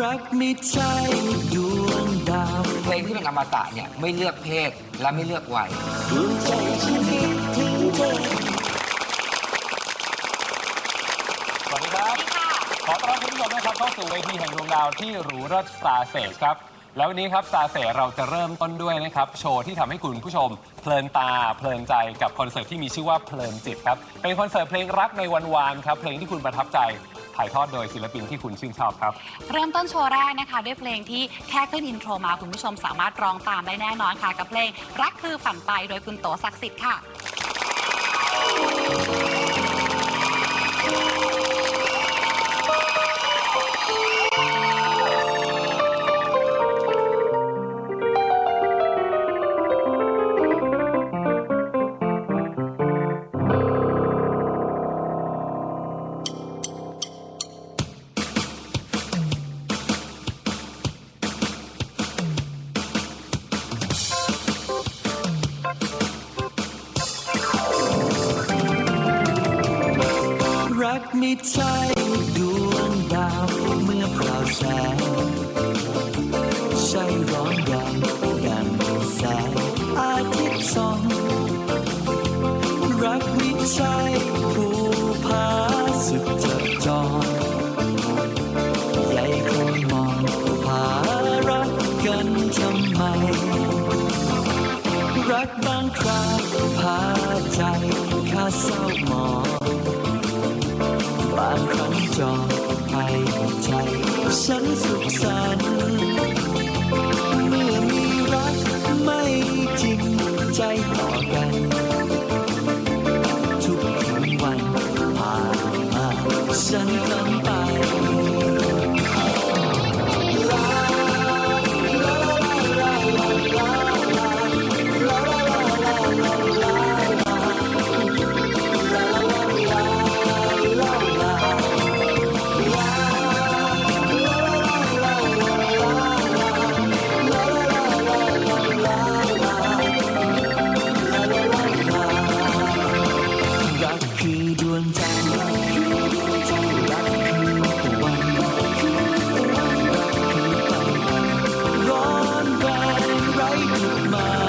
รักไม่ใช่ดวงดาวเพลงที่เป็นอมตะเนี่ยไม่เลือกเพศและไม่เลือกวัยดวงใจฉันคิดถึงเธอสวัสดีครับ ขอต้อนรับคุณผู้ชมนะครับเข้าสู่เวทีแห่งดวงดาวที่หรูเลิศสตาร์เซจครับ แล้ววันนี้ครับสตาเซจเราจะเริ่มต้นด้วยนะครับ โชว์ที่ทำให้คุณผู้ชม เพลินตาเพลินใจกับคอนเสิร์ตที่มีชื่อว่าเพลินจิตครับ เป็นคอนเสิร์ตเพลงรักในวันวานครับเพลงที่คุณประทับใจ ถ่ายทอดโดยศิลปินที่คุณชื่นชอบครับ เริ่มต้นโชว์แรกนะคะ ด้วยเพลงที่แค่ขึ้นอินโทรมาคุณผู้ชมสามารถร้องตามได้แน่นอนค่ะ กับเพลงรักคือฝันไปโดยคุณโตศักดิ์สิทธิ์ค่ะ ไม่ใช่ดวงดาวเมื่อเปล่าแสงใช่ร้อนแรงดังแสงอาทิตย์ส่องรักไม่ใช่ภูผาสุดจับจองใหญ่คงมองผารักกันทำไม รักบางคราวพาใจข้าเศร้าหมอง บางครั้งจองไปใจ ฉันสุขสันต์เมื่อมีรักไม่จริงใจต่อกัน จุ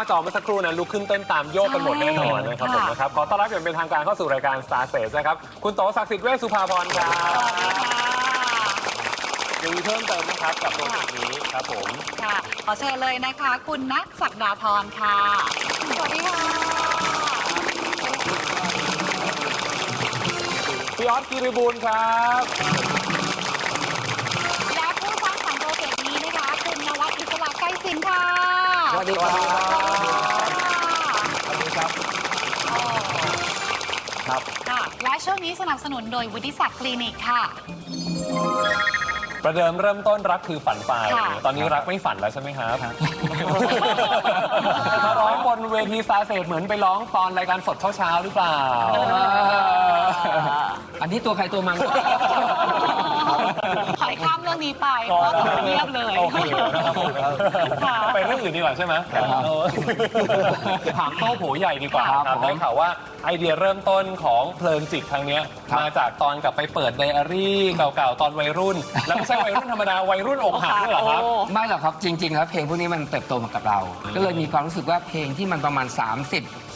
าจอเมื่อสักครู่นั้นลุกขึ้นเต้นตามโยกกันหมดแน่นอนนะครับผมค่ะนะครับขอต้อนรับอย่างเป็นทางการเข้าสู่รายการ Star s t a g e นะครับ คุณโตศักดิ์สิทธิ์เวชสุภาพรครับสวัสดีค่ะยังมีเพิ่มเติมนะครับกับโปรเจกต์นี้ครับผมค่ะ ขอเชิญเลยนะคะ คุณนัทศักดาพรค่ะ สวัสดีค่ะพี่ออสกิริบูลครับและผู้สร้างสรรค์โปรเจกต์นี้นะคะ คุณนวัดอิสระใกล้สินค่ะ สวัสดีครับ สวัสดีครับ โอ้ ครับ ค่ะ และช่วงนี้สนับสนุนโดยวุฒิศักดิ์คลินิกค่ะ ประเดิมเริ่มต้นรักคือฝันไป ค่ะ ตอนนี้รักไม่ฝันแล้วใช่ไหมครับ มาร้องบนเวทีสตาร์เซเหมือนไปร้องตอนรายการสดเช้าๆหรือเปล่า อันนี้ตัวใครตัวมัน ขอให้ข้ามเรื่องนี้ไปอ๋อเพราะว่าเงียบเลย โอเคนะครับผมค่ะไปเรื่องอื่นดีกว่าใช่ไหมเออถามโต้โผใหญ่ดีกว่าครับครับผมได้ข่าวว่าไอเดียเริ่มต้นของเพลิงจิตครั้งเนี้ยครับ มาจากตอนกลับไปเปิดไดอารี่เก่าๆตอนวัยรุ่น แล้วไม่ใช่วัยรุ่นธรรมดาวัยรุ่นอกหักด้วยเหรอครับ โอ้ ไม่หรอกครับจริงๆแล้วเพลงพวกนี้มันเติบโตมากับเรา ก็เลยมีความรู้สึกว่าเพลงที่มันประมาณ 30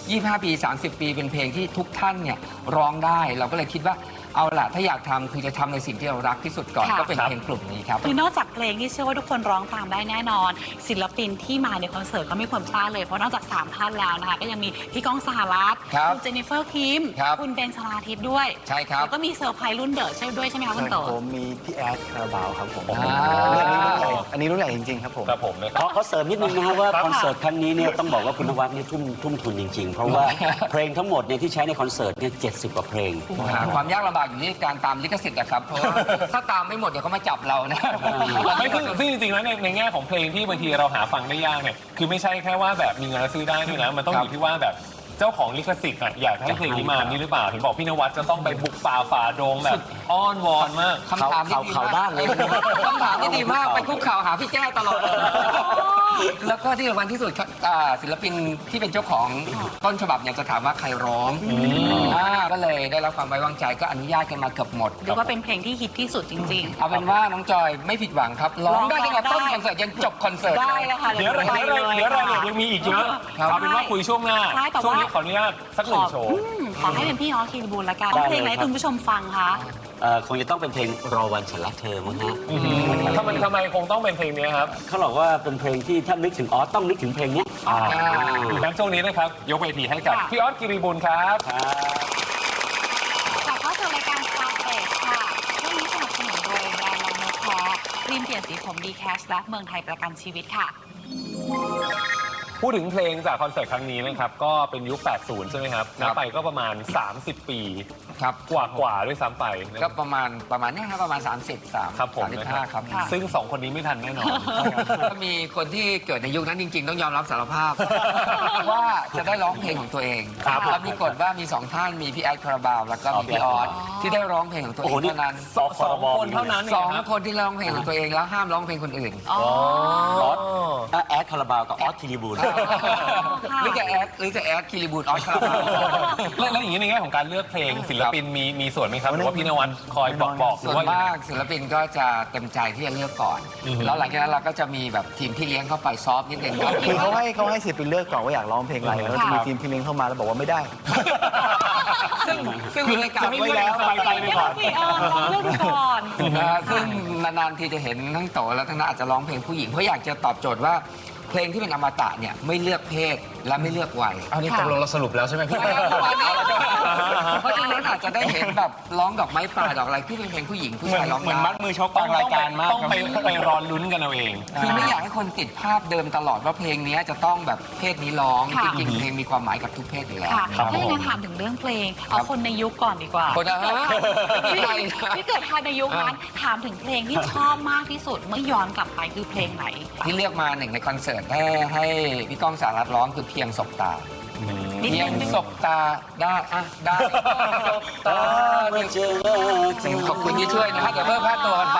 25 ปี 30 ปีเป็นเพลงที่ทุกท่านเนี่ยร้องได้ เราก็เลยคิดว่า เอาล่ะถ้าอยากทำคือจะทำในสิ่งที่เรารักที่สุดก่อนค่ะ ก็เป็นเพลงกลุ่มนี้ครับ คือนอกจากเพลงที่เชื่อว่าทุกคนร้องตามได้แน่นอน ศิลปินที่มาในคอนเสิร์ตก็ไม่ควรพลาดเลยเพราะนอกจาก3ท่านแล้วนะคะก็ยังมีพี่ก้องสหรัฐครับณเจนนิเฟอร์คิมครับณเบนชลาทิพย์ด้วยใช่ครับ แล้วก็มีเซอร์ไพรส์รุ่นเดอะใช่ด้วยใช่ไหมคะคุณโต ผมมีพี่แอดคาราบาวครับผมอ่า เรื่องนี้รุ่นใหญ่อันนี้รุ่นใหญ่จริงๆครับผม ครับผมนะคขรัอบขอเสริมนิดนึงนะฮะว่าครับคอนเสิร์ตครั้งนี้เนี่ยต้องบอกว่าคุณนวัดเนี่ยทุ่มทุ่มทุนจริงๆ เพราะว่าเพลงทั้งหมดเนี่ยที่ใช้ในคอนเสิร์ตเนี่ยเจ็ดสิบกว่าเพลง หาความยากลำบากอยู่ที่การตามลิขสิทธิ์นะครับ เพราะว่าถ้าตามไม่หมดเดี๋ยวเขามาจับเรานะ ไม่ซึ่งซึ่งจริงๆแล้วในในแง่ของเพลงที่บางทีเราหาฟังได้ยากเนี่ยคือไม่ใช่แค่ว่าแบบมีเงินแล้วซื้อได้ด้วยนะมันต้องครัอบยู่ที่ว่าแบบเจ้าของลิขสิทธิ์อะอยากให้เพลงนี้มานี่หรือเปล่าเห็นบอกพี่นวัดจะต้องไปบุกป่าฝ่าดงแบบอ้อนวอนมาก คำถามที่ดีข่าวมากด้านเลย คำถามที่ดีมาก ไปคุกเข่าวหาพี่แก้วตลอด แล้วก็ที่สำคัญที่สุดครับอ่าศิลปินที่เป็นเจ้าของต้นฉบับเนี่ยจะถามว่าใครร้องอ่าก็เลยได้รับความไว้วางใจก็อนุญาตกันมาเกือบหมด เรียกว่าเป็นเพลงที่ฮิตที่สุดจริง เอาเป็นว่าน้องจอยไม่ผิดหวังครับร้องได้ตั้งแต่ต้นร้องได้คอนเสิร์ตยันจบคอนเสิร์ตๆ ได้แล้วค่ะเดี๋ยวไปเดี๋ยวเลยเดี๋ยวรายละเอียดค่ะยังมีอีกเยอะครับ เอาเป็นว่าคุยช่วงหน้า ใช่แต่ว่า ช่วงนี้ขออนุญาตสักหขนึ่องโชว์ อืมขอให้เป็นพี่น้องคีรีบูลละกันได้เลย เพลงอะไรให้ครับคุณผู้ชมฟังคะ เอ่อคงจะต้องเป็นเพลงรอวันฉันรักเธอมั้งฮะทำไมทำไมคงต้องเป็นเพลงนี้ครับเขาบอกว่าเป็นเพลงที่ถ้านึกถึงออสต้องนึกถึงเพลงเนี้ยอ่าอ่างั้นช่วงนี้นะครับ ยกเวทีให้กับค่ะพี่ออสกิริบุลครับ ครับ กลับเข้าสู่รายการ Star f a c e ค่ะช่วงนี้สนับสนุนโดยแบรนด์ลองนกแท้ครีมเปลี่ยนสีผมดีแคชและเมืองไทยประกันชีวิตค่ะ พูดถึงเพลงจากคอนเสิร์ตครั้งนี้นะครับ ก็เป็นยุค 80 ใช่ไหมครับครันับบไปก็ประมาณ 30 ปีครับกว่ากว่าๆด้วยซ้ำไปนะก็ประมาณประมาณเนี้ยครับประมาณ33ครับผมนะครั35ครับค่ะซึ่งสองคนนี้ไม่ทันแน่นอน ก็มีคนที่เกิดในยุคนั้นจริง ๆ ต้องยอมรับสารภาพ ว่าจะได้ร้องเพลงของตัวเองครับแล้วมีกฎว่ามีสองท่านมีพี่แอดคาราบาว แล้วก็มีพี่ออสที่ได้ร้องเพลงของตัวเองเท่านั้นสองสองคนเท่านั้นเอสงองครับ คนที่ร้องเพลงของตัวเองแล้วห้ามร้องเพลงคนอื่น อ๋อ ออสอะแอดคาราบาวกับออสคิริบูลค่ะ หรือจะแอดหรือจะแอดคิริบูลออสคาราบาวแล้วแล้วอย่างนี้ในแง่ของการเลือกเพลงศิลปินมีมีส่วนไหมครับหรือว่าพี่นวัดคอยบอกบอกหรืส่อวนว่ายังไง มากศิลปินก็จะเต็มใจที่จะเลือกก่อน อือฮึ แล้วหลังจากนั้นเราก็จะมีแบบทีมพี่เลี้ยงเข้าไปซอฟต์นิดนึงครับคือเขาให้เขาให้ศิลปินเลือกก่อนว่าอยากร้องเพลงอะไรแล้วจะมีค่ะทีมพี่เลี้ยงเข้ามาแล้วบอกว่าไม่ได้ ซึ่งซึ่งบรรยากาศจะให้เลือกไปไกลไปก่อน สิเออลองเลือกดูก่อนนะฮะซึ่งนานๆทีจะเห็นทั้งโตและทั้งน้าอาจจะร้องเพลงผู้หญิงเพราะอยากจะตอบโจทย์ว่า เพลงที่เป็นอมตะเนี่ยไม่เลือกเพศและไม่เลือกวัยเอานี่ตกลงเราสรุปแล้วใช่ไหมพี่เพราะฉะนั้นอาจจะได้เห็นแบบร้องดอกไม้ป่าดอกอะไรที่เป็นเพลงผู้หญิงผู้ชายร้องเหมือนได้มัดมือชกกลางรายการมากต้องไปต้องไปรอลุ้นกันเอาเอง คือไม่อยากให้คนติดภาพเดิมตลอดว่าเพลงนี้จะต้องแบบเพศนี้ร้องค่ะจริงๆเพลงมีความหมายกับทุกเพศอยู่แล้ว ค่ะครับถ้าอย่างผมนั้นถามถึงเรื่องเพลง เอาคนในยุคก่อนดีกว่าคนนะฮะไม่ใช่นะที่เกิดทันในยุคนั้นถามถึงเพลงที่ชอบมากที่สุดเมื่อย้อนกลับไปคือเพลงไหน ที่เลือกมาหนึ่งในคอนเสิร์ตให้ให้พี่ก้องสารัตร้องคือเพียงสบตา นิดเพียงนึงสบตาได้อะได้สบตาเมื่อเจอเธอขอบคุณที่ช่วยนะฮะเดี๋ยวเพิ่มค่าตัวกันไป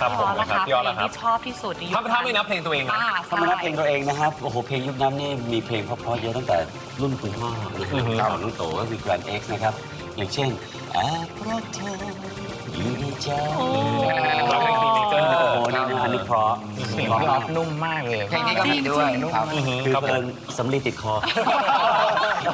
ครับผมนะครัคะบเพพี่ลออสงล่ะครับที่ชอบที่สุดในยุคถ้าถ้าไม่นับเพลงตัวเองนะ อ่าถ้ามานับเพลงใช่ตัวเองนะครับ โอ้โห เพลงยุคนั้นนี่มีเพลงเพราะๆเยอะตั้งแต่รุ่นคุณพ่อนะอือฮึครับของน้องโตก็คือ Grand X นะครับ อย่างเช่นแอบรักเธออยู่ในใจร้องเพลงซีเนเจอร์ โอ้โหนี่นะอันนี้เพราะ เพราะพี่อมาอกฟนุ่มมากเลยเพลงนี้ก็มีด้วยครับ คือครับผมเพิ่นสำลีติดคอ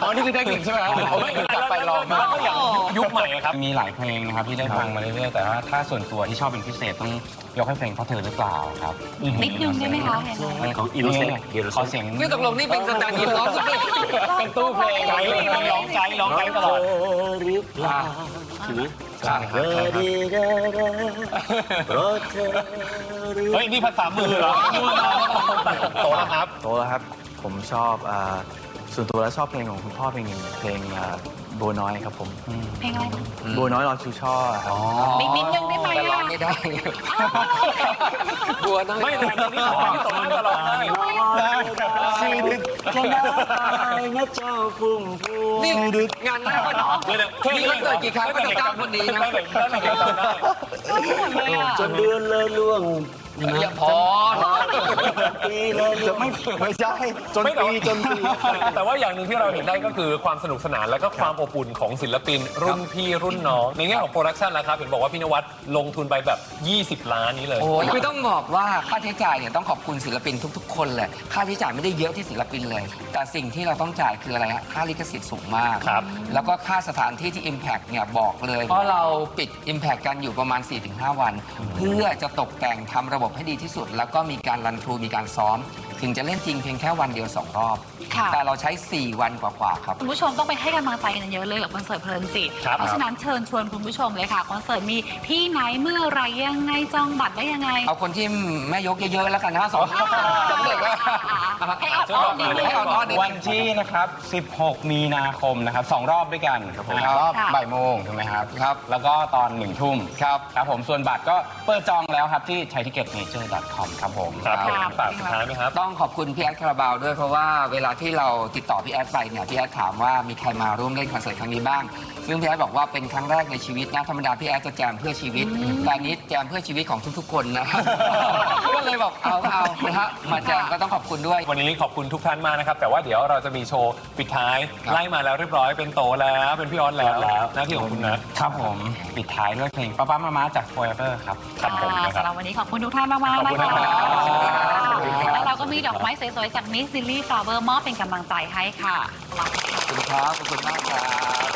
อ๋อนี่คือเทคนิคใช่ไหมผมไม่กลับไปลองมาก็อย่างยุคใหม่ครับ มีหลายเพลงนะครับที่ได้ฟังมาเรื่อยๆ แต่ว่าถ้าส่วนตัวที่ชอบเป็นพิเศษต้องยกให้เพลงเพราะเธอหรือเปล่าครับนิดนึงได้ไหมคะยังไงของ Innocent นี่ขอเสียงนี่ตกลงนี่เป็นสแตนด์อินร้องสุดเลยเป็นตู้เพลงร้องไกด์ร้องไกด์ตลอดหรือเปล่าใช่ไหมใช่ครับเธอดีดาเพราะเธอหรือเฮ้ยนี่ภาษามือเหรอโตแล้วครับโตแล้วครับ ผมชอบอ่า ส่วนตัวแล้วชอบเพลงของคุณพ่อเพลงหนึ่งเพลงอ่าบัวน้อยครับผมเพลงอะไรนะบัวน้อยรอชูช่อครับ นิดนิดนึงได้ไหมแต่ร้องอะไม่ได้ บัวน้อยไม่แต่ตอนนี้ตอนนี้ตกตลอดชีวิตจะน่าตายนะเจ้าพุ่มพวงนี่งานหน้าก็หนอเดี๋ยวๆแค่มีวันเกิดกี่ครั้งก็จะจ้างคนนี้นะ ตั้งแต่ตั้งแต่จำได้หมดเลยอะจนเดือนเลยล่วง อย่าพอปีเลยล่วงไม่ไม่ใช่ จนไม่แต่ปีว่าจนปีแต่ว่าอย่างหนึ่งที่เราเห็นได้ก็คือความสนุกสนานและก็ความอบอุ่นของศิลปิน รุ่นพี่รุ่นน้อง ในแง่ของโปรดักชันแล้วครับเห็นบอกว่าพี่นวัดลงทุนไปแบบ 20 ล้านนี้เลยโอ้ยคือต้องบอกว่าค่าใช้จ่ายเนี่ยต้องขอบคุณศิลปินทุก ๆ คนเลยค่าใช้จ่ายไม่ได้เยอะที่ศิลปินเลย แต่สิ่งที่เราต้องจ่ายคืออะไรฮะค่าลิขสิทธิ์สูงมากครับแล้วก็ค่าสถานที่ที่ Impact เนี่ยบอกเลยเพราะเราปิด Impact กันอยู่ประมาณ 4-5 วัน เพื่อจะตกแต่งทำระบบให้ดีที่สุด แล้วก็มีการรันทรูมีการซ้อมถึงจะเล่นจริงเพียงแค่วันเดียวสองรอบ ค่ะ แต่เราใช้ 4 วันกว่าๆครับ คุณผู้ชมต้องไปให้กำลังใจกันเยอะเลยกับคอนเสิร์ตเพลินจิต ครับ เพราะฉะนั้นเชิญชวนคุณผู้ชมเลยค่ะคอนเสิร์ตมีที่ไหนเมื่อไหรยังไงจองบัตรได้ยังไงเอาคนที่แม่ยกเยอะๆแล้วกันนะสองจะเด็กว่า ให้ออดอ้อนนิดนึง ให้ออดอ้อนนิดนึงวันที่นะครับ 16 มีนาคมนะครับสองรอบด้วยกันครับผมครับรอบค่ะ บ่ายโมงถูกไหมครับ ครับ แล้วก็ตอนหนึ่งทุ่มครับ ครับผมส่วนบัตรก็เปิดจองแล้วครับที่ t h a i t i c k e t m a j o r c o m ครับผม ครับผมครับฝากสุดท้ายไหมครับต้องขอบคุณพี่แอดคาราบาวด้วยเพราะว่าเวลาที่เราติดต่อพี่แอดไปเนี่ยพี่แอดถามว่ามีใครมาร่วมเล่นคอนเสิร์ตครั้งนี้บ้าง ซึ่งพี่แอดบอกว่าเป็นครั้งแรกในชีวิตนะธรรมดาพี่แอดจะแจมเพื่อชีวิตแต่อันนี้แจมเพื่อชีวิตของทุกๆ คนนะก็เลยบอกเอาเอานะฮะมาแจมก็ต้องขอบคุณด้วย วันนี้ขอบคุณทุกท่านมากนะครับ แต่ว่าเดี๋ยวเราจะมีโชว์ปิดท้าย ครับ ไล่มาแล้วเรียบร้อยเป็นโตแล้วเป็นพี่ออสแล้วแล้วหน้าที่ของคุณนะ ครับผมปิดท้ายด้วยเพลงป้าป้ามามาจาก Forever ครับ ครับผมค่ะนะครับ สำหรับวันนี้ขอบคุณทุกท่านมากๆขอบนะคุณคะนะครับแล้วเราก็ มีดอกไม้สวยๆ จากมิสซิลลี่ฟลาเวอร์มอบเป็นกำลังใจให้ค่ะ ขอบคุณครับขอบคุณมากครับ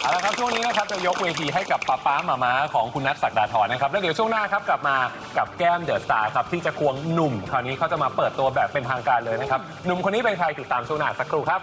เอาละครับช่วงนี้นะครับจะยกเวทีให้กับป้าป้าหมาม้าของคุณนัทศักดาธรนะครับ แล้วเดี๋ยวช่วงหน้าครับกลับมากับแก้มเดอะสตาร์ครับที่จะควงหนุ่ม คราวนี้เขาจะมาเปิดตัวแบบเป็นทางการเลยนะครับหนุ่มคนนี้เป็นใครติดตามช่วงหน้าสักครู่ครับ